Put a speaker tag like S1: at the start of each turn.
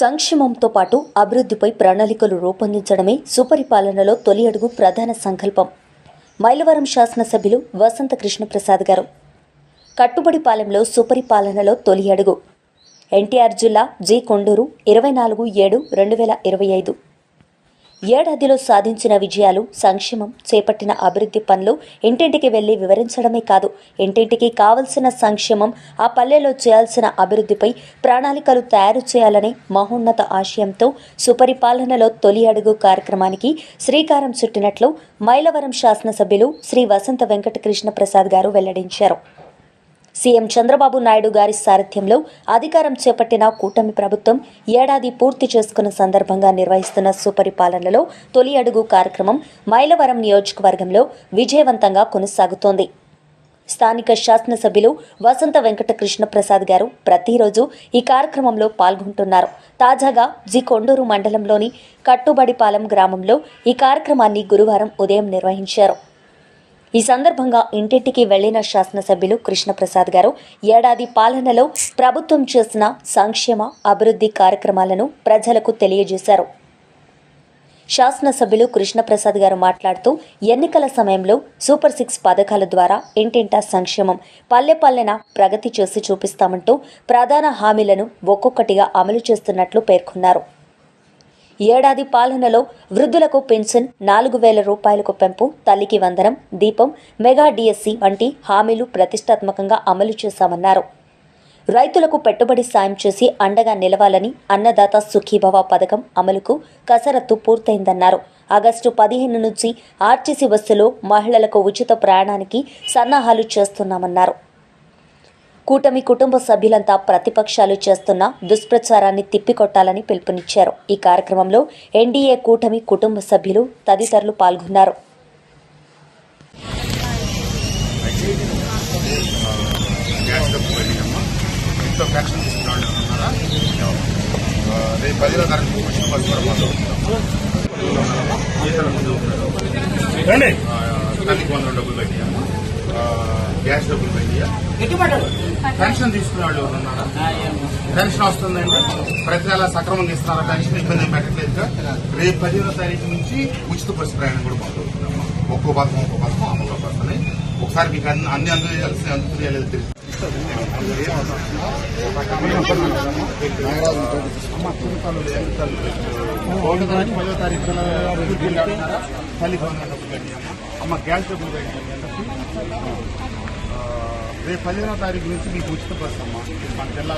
S1: సంక్షేమంతో పాటు అభివృద్ధిపై ప్రణాళికలు రూపొందించడమే సుపరిపాలనలో తొలి అడుగు ప్రధాన సంకల్పం. మైలవరం శాసనసభ్యులు వసంత కృష్ణప్రసాద్ గారు. కట్టుబడిపాలెంలో సుపరిపాలనలో తొలి అడుగు. ఎన్టీఆర్ జిల్లా జి కొండూరు ఇరవై నాలుగు ఏడు రెండు వేల ఇరవై ఐదు. ఏడాదిలో సాధించిన విజయాలు సంక్షేమం చేపట్టిన అభివృద్ధి పనులు ఇంటింటికి వెళ్ళి వివరించడమే కాదు ఇంటింటికి కావలసిన సంక్షేమం ఆ పల్లెలో చేయాల్సిన అభివృద్ధిపై ప్రణాళికలు తయారు చేయాలనే మహోన్నత ఆశయంతో సుపరిపాలనలో తొలి అడుగు కార్యక్రమానికి శ్రీకారం చుట్టినట్లు మైలవరం శాసనసభ్యులు శ్రీ వసంత వెంకటకృష్ణ ప్రసాద్ గారు వెల్లడించారు. సీఎం చంద్రబాబు నాయుడు గారి సారథ్యంలో అధికారం చేపట్టిన కూటమి ప్రభుత్వం ఏడాది పూర్తి చేసుకున్న సందర్భంగా నిర్వహిస్తున్న సుపరిపాలనలో తొలి అడుగు కార్యక్రమం మైలవరం నియోజకవర్గంలో విజయవంతంగా కొనసాగుతోంది. స్థానిక శాసనసభ్యులు వసంత వెంకటకృష్ణ ప్రసాద్ గారు ప్రతిరోజు ఈ కార్యక్రమంలో పాల్గొంటున్నారు. తాజాగా జి కొండూరు మండలంలోని కట్టుబడిపాలెం గ్రామంలో ఈ కార్యక్రమాన్ని గురువారం ఉదయం నిర్వహించారు. ఈ సందర్భంగా ఇంటింటికి వెళ్ళిన శాసనసభ్యులు కృష్ణప్రసాద్ గారు ఏడాది పాలనలో ప్రభుత్వం చేసిన సంక్షేమ అభివృద్ధి కార్యక్రమాలను ప్రజలకు తెలియజేశారు. శాసనసభ్యులు కృష్ణప్రసాద్ గారు మాట్లాడుతూ ఎన్నికల సమయంలో సూపర్ సిక్స్ పథకాల ద్వారా ఇంటింటా సంక్షేమం పల్లె పల్లెన ప్రగతి చేసి చూపిస్తామంటూ ప్రధాన హామీలను ఒక్కొక్కటిగా అమలు చేస్తున్నట్లు పేర్కొన్నారు. ఏడాది పాలనలో వృద్ధులకు పెన్షన్ నాలుగు వేల రూపాయలకు పెంపు తల్లికి వందనం దీపం మెగా డిఎస్సి వంటి హామీలు ప్రతిష్టాత్మకంగా అమలు చేశామన్నారు. రైతులకు పెట్టుబడి సాయం చేసి అండగా నిలవాలని అన్నదాత సుఖీభవ పథకం అమలుకు కసరత్తు పూర్తయిందన్నారు. ఆగస్టు పదిహేను నుంచి ఆర్టీసీ బస్సులో మహిళలకు ఉచిత ప్రయాణానికి సన్నాహాలు చేస్తున్నామన్నారు. కూటమి కుటుంబ సభ్యులంతా ప్రతిపక్షాలు చేస్తున్న దుష్ప్రచారాన్ని తిప్పికొట్టాలని పిలుపునిచ్చారు. ఈ కార్యక్రమంలో ఎన్డీఏ కూటమి కుటుంబ సభ్యులు తదితరులు పాల్గొన్నారు.
S2: రేపు గ్యాస్ డబ్బులు పెట్టియా పెన్షన్ తీసుకునే వాళ్ళు ఉన్నారా పెన్షన్ వస్తుందండి ప్రతి నెల సక్రమంగా ఇస్తున్నారా పెన్షన్ ఇబ్బంది పెట్టట్లేదు రేపు పదిహేనో తారీఖు నుంచి ఉచిత బస్సు ప్రయాణం కూడా మొదలవుతుందమ్మా ఒక్కో పథకం ఒక్కో పథకం అమలు వస్తున్నాయి ఒకసారి మీకు అన్ని అన్ని అందుకు అందుతున్నాయో లేదో తెలుసు పదో తారీఖు తల్లి అమ్మ గ్యాస్ డబ్బులు రేపు పదిహేనో తారీఖు నుంచి మీకు ఉచిత బస్ అమ్మ. మన జిల్లా